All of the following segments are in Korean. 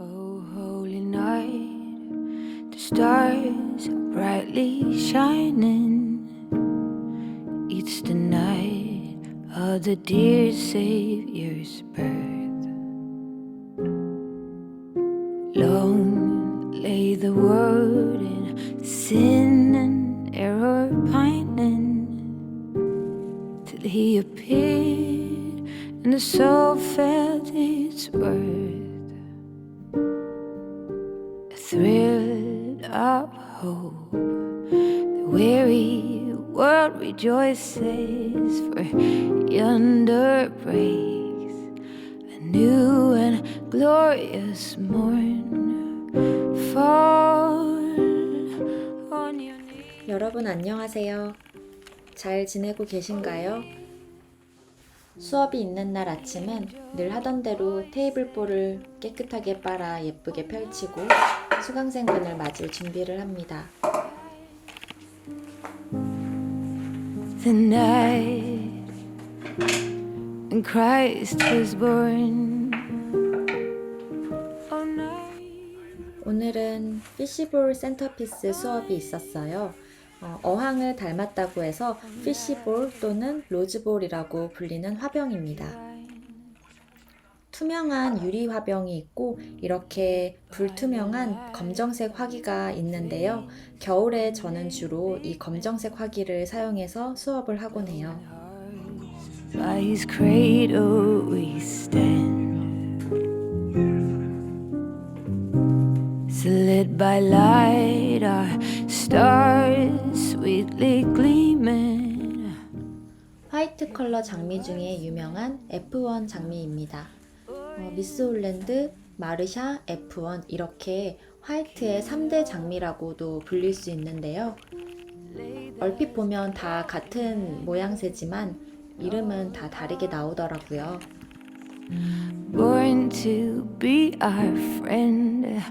Oh, holy night, the stars are brightly shining. It's the night of the dear Savior's birth. Long lay the world in sin and error pining till he appeared and the soul rejoices, for yonder breaks a new and glorious morn. Fall on your knees. 여러분 안녕하세요. 잘 지내고 계신가요? 수업이 있는 날 아침은 늘 하던 대로 테이블볼을 깨끗하게 빨아 예쁘게 펼치고 수강생분을 맞을 준비를 합니다. The night when Christ was born. 오늘은 피시볼 센터피스 수업이 있었어요. 어, 어항을 닮았다고 해서 피시볼 또는 로즈볼이라고 불리는 화병입니다. 투명한 유리 화병이 있고 이렇게 불투명한 검정색 화기가 있는데요. 겨울에 저는 주로 이 검정색 화기를 사용해서 수업을 하곤 해요. Gleaming. 화이트 컬러 장미 중에 유명한 F1 장미입니다. 어, 미스 홀랜드, 마르샤, F1 이렇게 화이트의 3대 장미라고도 불릴 수 있는데요. 얼핏 보면 다 같은 모양새지만 이름은 다 다르게 나오더라고요. born to be our friend.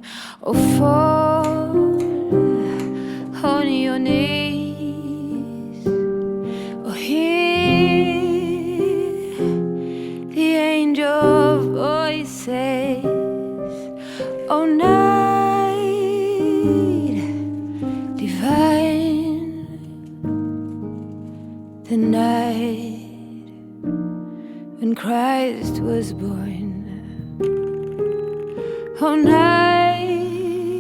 Oh, the night when Christ was born. Oh, night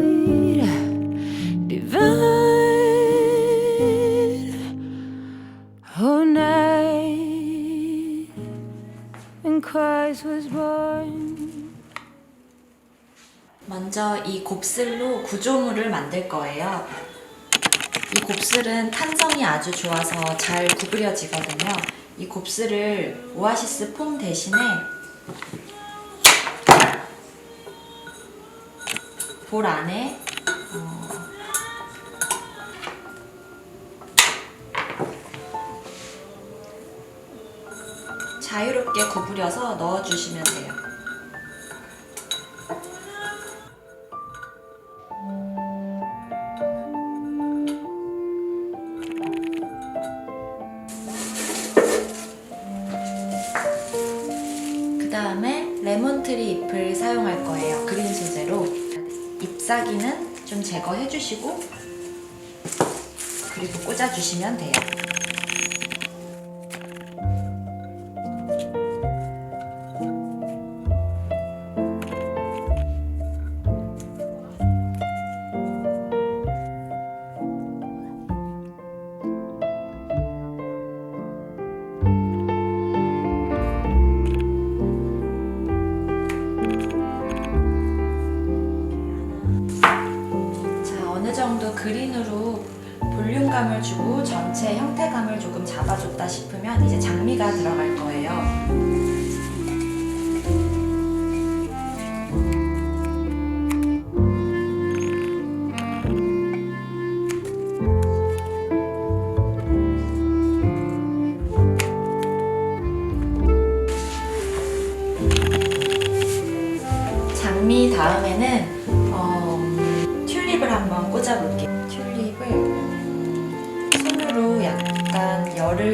divine. Oh, night when Christ was born. 먼저 이 곱슬로 구조물을 만들 거예요. 이 곱슬은 탄성이 아주 좋아서 잘 구부려지거든요. 이 곱슬을 오아시스 폼 대신에 볼 안에 어, 자유롭게 구부려서 넣어주시면 돼요. 레몬트리 잎을 사용할 거예요. 그린 소재로. 잎사귀는 좀 제거해 주시고 그리고 꽂아 주시면 돼요. 그린으로 볼륨감을 주고 전체 형태감을 조금 잡아줬다 싶으면 이제 장미가 들어갈 거예요.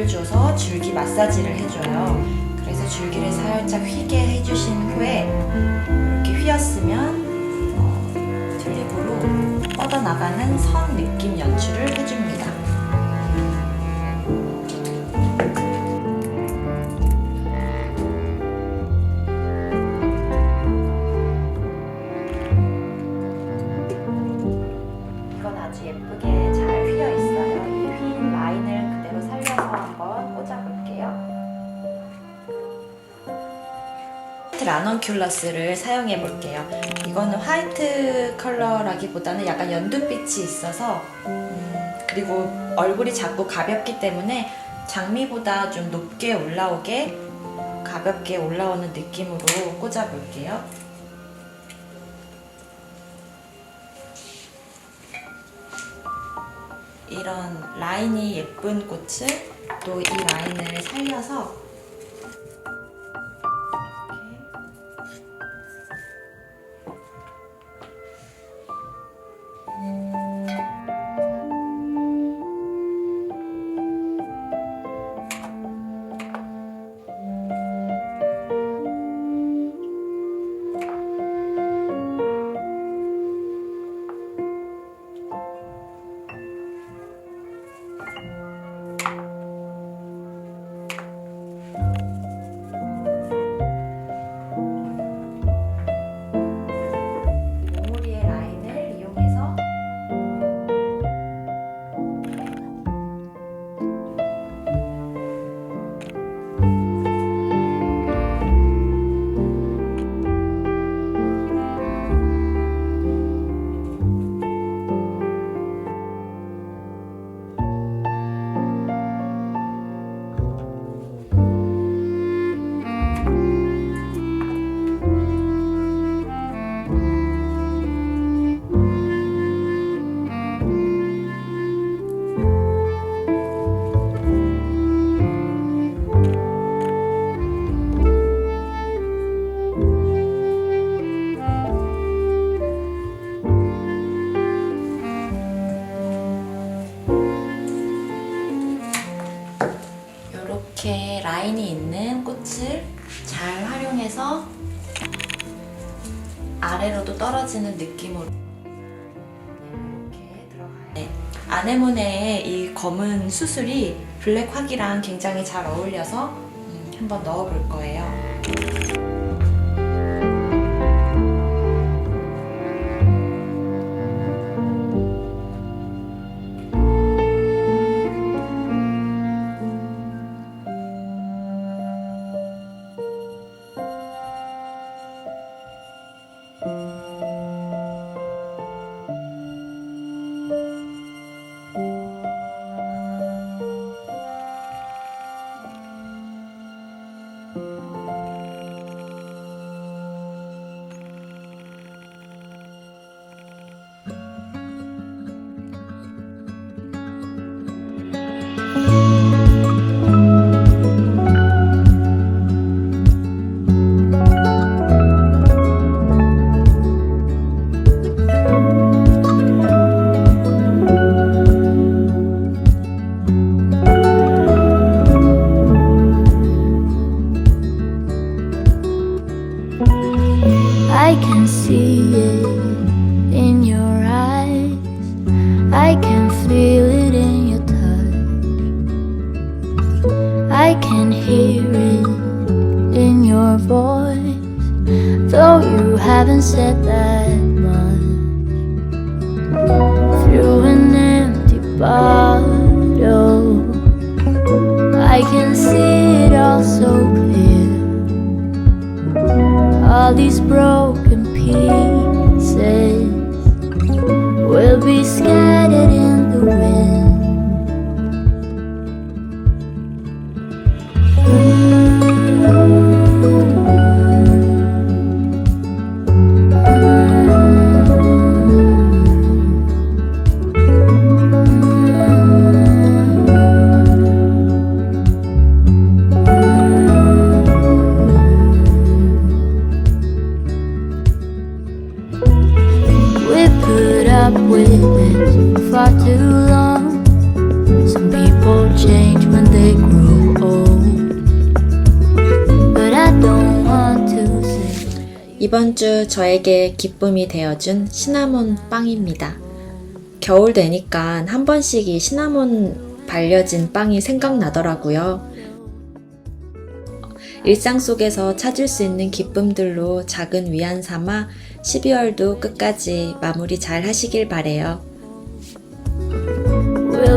줘서 줄기 마사지를 해줘요. 그래서 줄기를 살짝 휘게 해주신 후에 이렇게 휘었으면 어, 트립으로 뻗어나가는 선 느낌 연출을 해줍니다. 화이트 라넌큘러스를 사용해 볼게요. 이거는 화이트 컬러라기보다는 약간 연두빛이 있어서 음, 그리고 얼굴이 작고 가볍기 때문에 장미보다 좀 높게 올라오게 가볍게 올라오는 느낌으로 꽂아 볼게요. 이런 라인이 예쁜 꽃을 또 이 라인을 살려서 아래로도 떨어지는 느낌으로 이렇게 들어가요. 네, 아네모네의 이 검은 수술이 블랙 화기랑 굉장히 잘 어울려서 음, 한번 넣어볼 거예요. 이번 주 저에게 기쁨이 되어준 시나몬 빵입니다. 겨울 되니까 한 번씩 이 시나몬 발려진 빵이 생각나더라고요. 일상 속에서 찾을 수 있는 기쁨들로 작은 위안 삼아 12월도 끝까지 마무리 잘 하시길 바래요. We'll